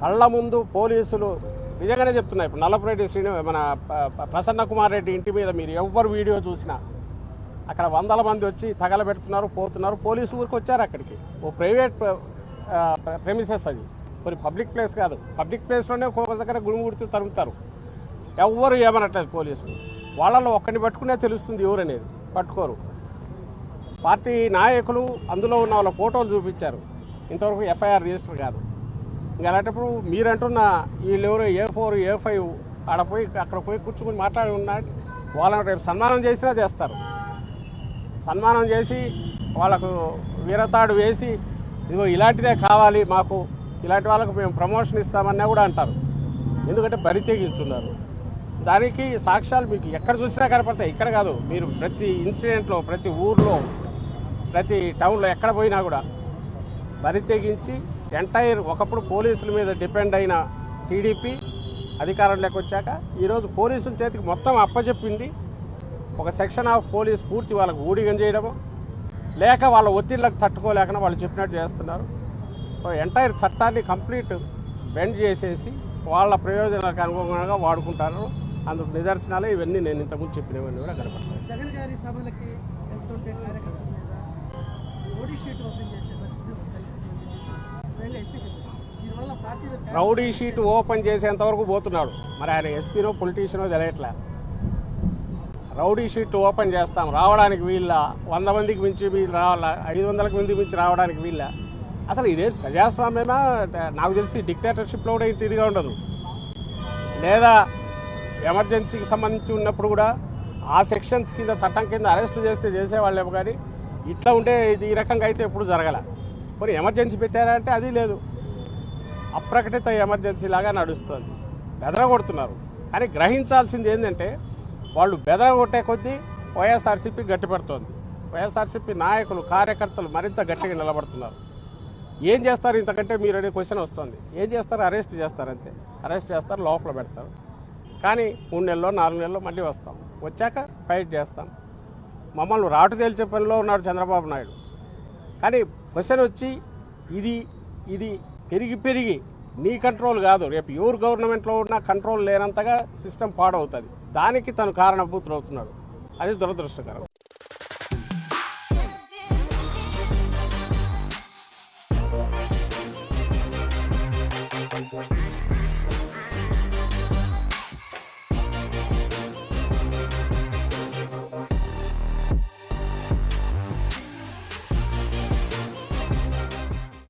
కళ్ళ ముందు పోలీసులు నిజంగానే చెప్తున్నా ఇప్పుడు నల్లపురెడ్డి శ్రీని మన ప్రసన్న కుమార్ రెడ్డి ఇంటి మీద మీరు ఎవ్వరు వీడియో చూసినా అక్కడ వందల మంది వచ్చి తగలబెడుతున్నారు పోతున్నారు పోలీసు ఊరికి వచ్చారు అక్కడికి. ఓ ప్రైవేట్ ప్రెమిసెస్ అది. కొన్ని పబ్లిక్ ప్లేస్ కాదు. పబ్లిక్ ప్లేస్లోనే ఒక్కొక్క దగ్గర గుడిముడితే తరుగుతారు ఎవ్వరు ఏమనట్లేదు పోలీసులు. వాళ్ళలో ఒక్కడిని పట్టుకునే తెలుస్తుంది ఎవరనేది పట్టుకోరు. పార్టీ నాయకులు అందులో ఉన్న వాళ్ళ ఫోటోలు చూపించారు. ఇంతవరకు ఎఫ్ఐఆర్ రిజిస్టర్ కాదు. ఇంకా అలాంటప్పుడు మీరంటున్న వీళ్ళెవరు ఏ ఫోర్ ఏ ఫైవ్ ఆడ పోయి అక్కడ పోయి కూర్చుని మాట్లాడి ఉన్నాడు వాళ్ళని రేపు సన్మానం చేసినా చేస్తారు. సన్మానం చేసి వాళ్ళకు వీరతాడు వేసి ఇదిగో ఇలాంటిదే కావాలి మాకు ఇలాంటి వాళ్ళకు మేము ప్రమోషన్ ఇస్తామన్నా కూడా అంటారు. ఎందుకంటే బరి తెగించున్నారు. దానికి సాక్ష్యాలు మీకు ఎక్కడ చూసినా కనపడతాయి. ఇక్కడ కాదు మీరు ప్రతి ఇన్సిడెంట్లో ప్రతి ఊర్లో ప్రతి టౌన్లో ఎక్కడ పోయినా కూడా బరి తెగించి ఎంటైర్ ఒకప్పుడు పోలీసుల మీద డిపెండ్ అయిన టీడీపీ అధికారంలోకి వచ్చాక ఈరోజు పోలీసుల చేతికి మొత్తం అప్పచెప్పింది ఒక సెక్షన్ ఆఫ్ పోలీస్ పూర్తి వాళ్ళకు ఊడిగం చేయడము లేక వాళ్ళ ఒత్తిళ్ళకు తట్టుకోలేకనే వాళ్ళు చెప్పినట్టు చేస్తున్నారు. సో ఎంటైర్ చట్టాన్ని కంప్లీట్ బెండ్ చేసేసి వాళ్ళ ప్రయోజనాలకు అనుగుణంగా వాడుకుంటారు. అందుకు నిదర్శనాలు ఇవన్నీ నేను ఇంతకుముందు చెప్పినవన్నీ కూడా కనపడతాయి. జగన్ గారి సభలకి వెళ్తుంటే మీద షీట్ ఓపెన్ చేసి రౌడీ షీట్ ఓపెన్ చేసేంత వరకు పోతున్నాడు. మరి ఆయన ఎస్పీనో పొలిటీషియనో తెలియట్లే. రౌడీ షీట్ ఓపెన్ చేస్తాం. రావడానికి వీళ్ళ వంద మందికి మించి వీళ్ళు రావాలా? ఐదు వందలకు మంది మించి రావడానికి వీళ్ళ అసలు ఇదే ప్రజాస్వామ్యమా? నాకు తెలిసి డిక్టేటర్షిప్లో కూడా ఇంత ఇదిగా ఉండదు. లేదా ఎమర్జెన్సీకి సంబంధించి ఉన్నప్పుడు కూడా ఆ సెక్షన్స్ కింద చట్టం కింద అరెస్టులు చేస్తే చేసేవాళ్ళేమో కానీ ఇట్లా ఉంటే ఇది ఈ రకంగా అయితే ఎప్పుడు జరగలే. మరి ఎమర్జెన్సీ పెట్టారంటే అది లేదు. అప్రకటిత ఎమర్జెన్సీ లాగా నడుస్తుంది. బెదరగొడుతున్నారు. కానీ గ్రహించాల్సింది ఏంటంటే వాళ్ళు బెదరగొట్టే కొద్దీ వైఎస్ఆర్సీపీ గట్టిపడుతోంది. వైఎస్ఆర్సీపీ నాయకులు కార్యకర్తలు మరింత గట్టిగా నిలబడుతున్నారు. ఏం చేస్తారు? ఇంతకంటే మీరు అనే క్వశ్చన్ వస్తుంది. ఏం చేస్తారు? అరెస్ట్ చేస్తారు అంతే. అరెస్ట్ చేస్తారు లోపల పెడతారు. కానీ మూడు నెలల్లో నాలుగు నెలలో మళ్ళీ వస్తాం. వచ్చాక ఫైట్ చేస్తాం. మమ్మల్ని రాటు తేల్చే పనిలో ఉన్నాడు చంద్రబాబు నాయుడు. కానీ క్వశ్చన్ వచ్చి ఇది ఇది పెరిగి పెరిగి నీ కంట్రోల్ కాదు. రేపు ఎవరు గవర్నమెంట్లో ఉన్న కంట్రోల్ లేనంతగా సిస్టమ్ పాడవుతుంది. దానికి తను కారణభూతులు అవుతున్నాడు అది దురదృష్టకరం.